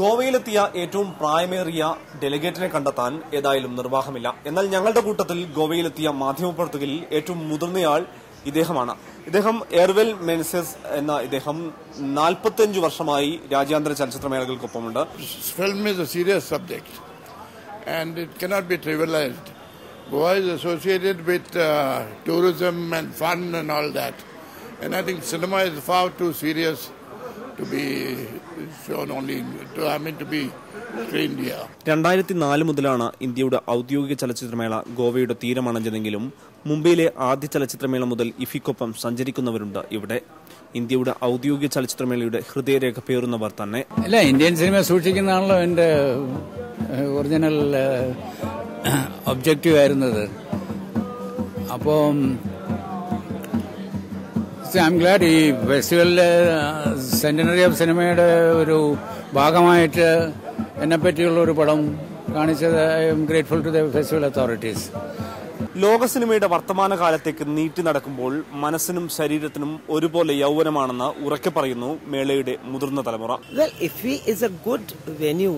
ഗോവയിലെത്തിയ ഏറ്റവും പ്രായമേറിയ ഡെലിഗേറ്റിനെ കണ്ടെത്താൻ ഏതായാലും നിർവാഹമില്ല എന്നാൽ ഞങ്ങളുടെ കൂട്ടത്തിൽ ഗോവയിലെത്തിയ മാധ്യമപ്രവർത്തകരിൽ ഏറ്റവും മുതിർന്നയാൾ ഇദ്ദേഹമാണ് ഇദ്ദേഹം എയർവെൽ മെൻസസ് എന്ന ഇദ്ദേഹം നാൽപ്പത്തിയഞ്ച് വർഷമായി രാജ്യാന്തര ചലച്ചിത്രമേളകൾക്കൊപ്പമുണ്ട് മേളകൾക്കൊപ്പമുണ്ട് is is subject serious it cannot be trivialized. Goa is associated with uh, tourism and fun and all that. And I think cinema is far too to be shown only, to, I mean, to be screened here. രണ്ടായിരത്തി നാല് മുതലാണ് ഇന്ത്യയുടെ ഔദ്യോഗിക ചലച്ചിത്രമേള ഗോവയുടെ തീരമണഞ്ഞതെങ്കിലും മുംബൈയിലെ ആദ്യ ചലച്ചിത്രമേള മുതൽ ഇഫിക്കൊപ്പം സഞ്ചരിക്കുന്നവരുണ്ട് ഇവിടെ. ഇന്ത്യയുടെ ഔദ്യോഗിക ചലച്ചിത്രമേളയുടെ ഹൃദയരേഖ പേറുന്നവർ തന്നെ. അല്ല ഇന്ത്യൻ സിനിമ സൂക്ഷിക്കുന്നതാണല്ലോ എന്റെ ഒറിജിനൽ ഒബ്ജക്റ്റീവ് ആയിരുന്നത്. അപ്പം ഐ എം ഗ്ലാഡ് ഈ ഫെസ്റ്റിവലിലെ സെന്റിനറി ഓഫ് സിനിമയുടെ ഒരു ഭാഗമായിട്ട് എന്നെ പറ്റിയുള്ള ഒരു പടം കാണിച്ചത് I am grateful to the festival authorities ലോക സിനിമയുടെ വർത്തമാന കാലത്തേക്ക് നീട്ടി നടക്കുമ്പോൾ മനസ്സിനും ശരീരത്തിനും ഒരുപോലെ യൗവനമാണെന്ന് ഉറക്കെ പറയുന്നു മേളയുടെ മുതിർന്ന തലമുറ. Well, if we is a good venue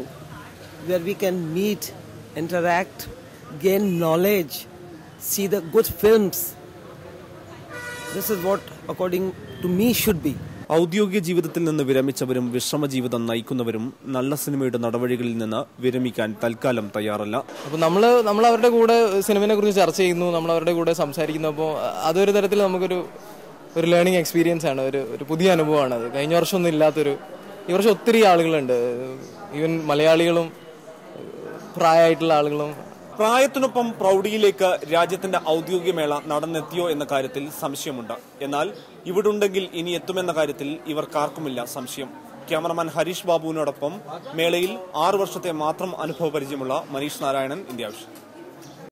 where we can meet, interact, gain knowledge, see the good films, this is what, according to me, should be. ഔദ്യോഗിക ജീവിതത്തിൽ നിന്ന് വിരമിച്ചവരും വിശ്രമ ജീവിതം നയിക്കുന്നവരും നല്ല സിനിമയുടെ നടപടികളിൽ നിന്ന് വിരമിക്കാൻ തൽക്കാലം തയ്യാറല്ല. അപ്പോൾ നമ്മൾ നമ്മൾ അവരുടെ കൂടെ സിനിമയെ കുറിച്ച് ചർച്ച ചെയ്യുന്നു നമ്മൾ അവരുടെ കൂടെ സംസാരിക്കുന്നു. അപ്പോൾ അതൊരു തരത്തിൽ നമുക്കൊരു ഒരു ലേണിംഗ് എക്സ്പീരിയൻസ് ആണ് ഒരു ഒരു പുതിയ അനുഭവമാണ് അത്. കഴിഞ്ഞ വർഷമൊന്നും ഇല്ലാത്തൊരു ഈ വർഷം ഒത്തിരി ആളുകളുണ്ട്. ഈവൻ മലയാളികളും പ്രായമായിട്ടുള്ള ആളുകളും പ്രായത്തിനൊപ്പം പ്രൗഢിയിലേക്ക് രാജ്യത്തിന്റെ ഔദ്യോഗിക മേള നടന്നെത്തിയോ എന്ന കാര്യത്തിൽ സംശയമുണ്ട്. എന്നാൽ ഇവിടുണ്ടെങ്കിൽ ഇനി എത്തുമെന്ന കാര്യത്തിൽ ഇവർക്കാർക്കുമില്ല സംശയം. ക്യാമറമാൻ ഹരീഷ് ബാബുവിനോടൊപ്പം മേളയിൽ ആറു വർഷത്തെ മാത്രം അനുഭവ പരിചയമുള്ള മനീഷ് നാരായണൻ ഇന്ത്യ വിഷൻ